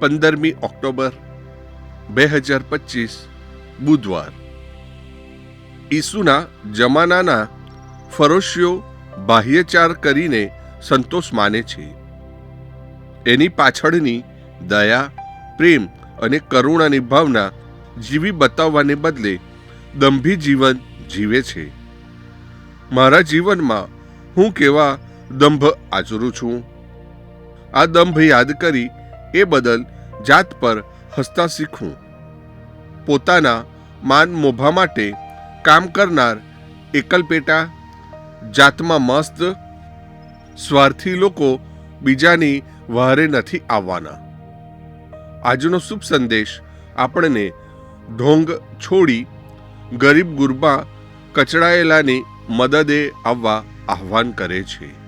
પંદરમી ઓક્ટોબર બે હજાર પચીસ, બુધવાર. ઈસુના જમાનાના ફરોશીઓ બાહ્યચાર કરીને સંતોષ માને છે. એની પાછળની દયા, પ્રેમ અને કરુણાની ભાવના જીવી બતાવવાને બદલે દંભી જીવન જીવે છે. મારા જીવનમાં હું કેવા દંભ આચરું છું? આ દંભ યાદ કરી એ બદલ જાત પર હસતા શીખવું પોતાના માન મોભા માટે કામ કરનાર એકલપેટા જાતમાં મસ્ત, સ્વાર્થી લોકો બીજાની વહારે નથી આવવાના. આજનો શુભ સંદેશ આપણને ઢોંગ છોડી ગરીબ ગુરબા કચડાયેલાની મદદે આવવા આહવાન કરે છે.